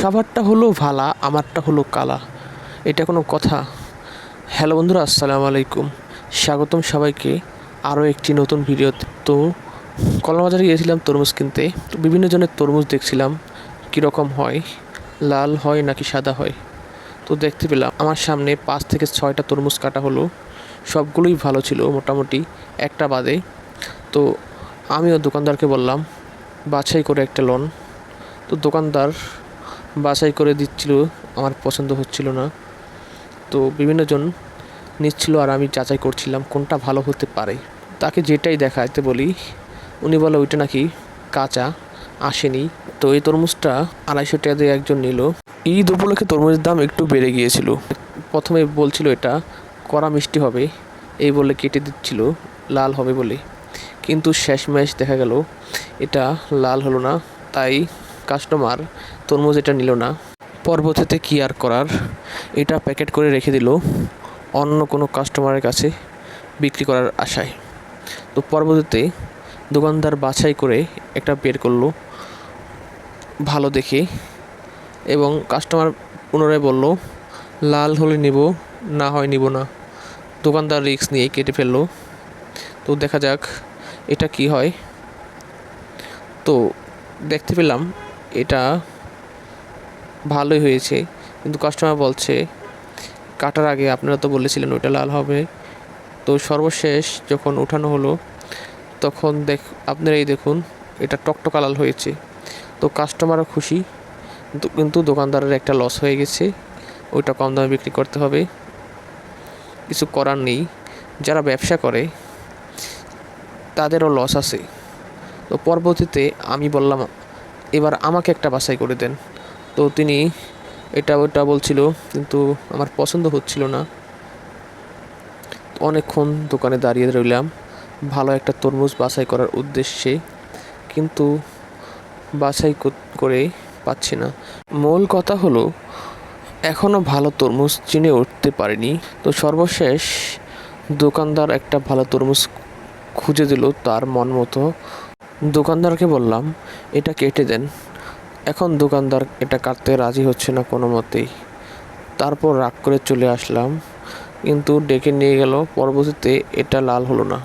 সবারটা হলো ভালা, আমারটা হলো কালা। এটা কোনো কথা। হ্যালো বন্ধুরা, আসসালামু আলাইকুম। স্বাগতম সবাইকে আরও একটি নতুন ভিডিওতে। তো কলাবাজারে গিয়েছিলাম তরমুজ কিনতে। তো বিভিন্ন জনের তরমুজ দেখছিলাম, কীরকম হয়, লাল হয় নাকি সাদা হয়। তো দেখতে পেলাম, আমার সামনে পাঁচ থেকে ছয়টা তরমুজ কাটা হলো। সবগুলোই ভালো ছিল মোটামুটি, একটা বাদে। তো আমিও দোকানদারকে বললাম, বাছাই করে একটা লোন। তো দোকানদার বাছাই করে দিচ্ছিল, আমার পছন্দ হচ্ছিল না। তো বিভিন্ন জন নিচ্ছিল আর আমি যাচাই করছিলাম কোনটা ভালো হতে পারে। তাকে যেটাই দেখাতে বলি, উনি বলে, ওইটা নাকি কাঁচা, আসেনি। তো এই তরমুজটা আড়াইশো টাকা দিয়ে একজন নিল। ঈদ উপলক্ষে তরমুজের দাম একটু বেড়ে গিয়েছিল। প্রথমে বলছিল, এটা কড়া মিষ্টি হবে। এই বলে কেটে দিচ্ছিল, লাল হবে বলে। কিন্তু শেষ শেষমেশ দেখা গেল, এটা লাল হলো না। তাই কাস্টমার তরমুজ এটা নিল না। পরবর্তীতে কি আর করার? এটা প্যাকেট করে রেখে দিল অন্য কোনো কাস্টমারের কাছে বিক্রি করার আশায়। তো পরবর্তীতে দোকানদার বাছাই করে একটা বের করল ভালো দেখে এবং কাস্টমার পুনরায় বলল, লাল হলে নিব, না হয় নিব না। দোকানদার রিস্ক নিয়ে কেটে ফেলল। তো দেখা যাক এটা কি হয়। তো দেখতে পেলাম এটা ভালোই হয়েছে। কিন্তু কাস্টমার বলছে, কাটার আগে আপনারা তো বলেছিলেন ওইটা লাল হবে। তো সর্বশেষ যখন উঠানো হলো, তখন দেখ, আপনারাই দেখুন, এটা টকটকা লাল হয়েছে। তো কাস্টমারও খুশি, কিন্তু দোকানদারের একটা লস হয়ে গেছে। ওইটা কম দামে বিক্রি করতে হবে। কিছু করার নেই। যারা ব্যবসা করে, তাদেরও লস আছে। তো পরবর্তীতে আমি বললাম এবার আমাকে একটা বাছাই করে দেন। তো তিনি এটা ওটা বলছিল, কিন্তু আমার পছন্দ হচ্ছিল না। অনেকক্ষণ দোকানে দাঁড়িয়ে রইলাম। ভালো একটা তরমুজ বাছাই করার উদ্দেশ্যে, কিন্তু বাছাই করে পাচ্ছি না। মূল কথা হলো এখনও ভালো তরমুজ চিনে উঠতে পারিনি। তো সর্বশেষ দোকানদার একটা ভালো তরমুজ খুঁজে দিল তার মন মতো। দোকানদারকে বললাম এটা কেটে দেন। এখন দোকানদার এটা কাটতে রাজি হচ্ছে না কোনো মতেই তারপর রাগ করে চলে আসলাম, কিন্তু ডেকে নিয়ে গেল, পরবর্তীতে এটা লাল হলো না।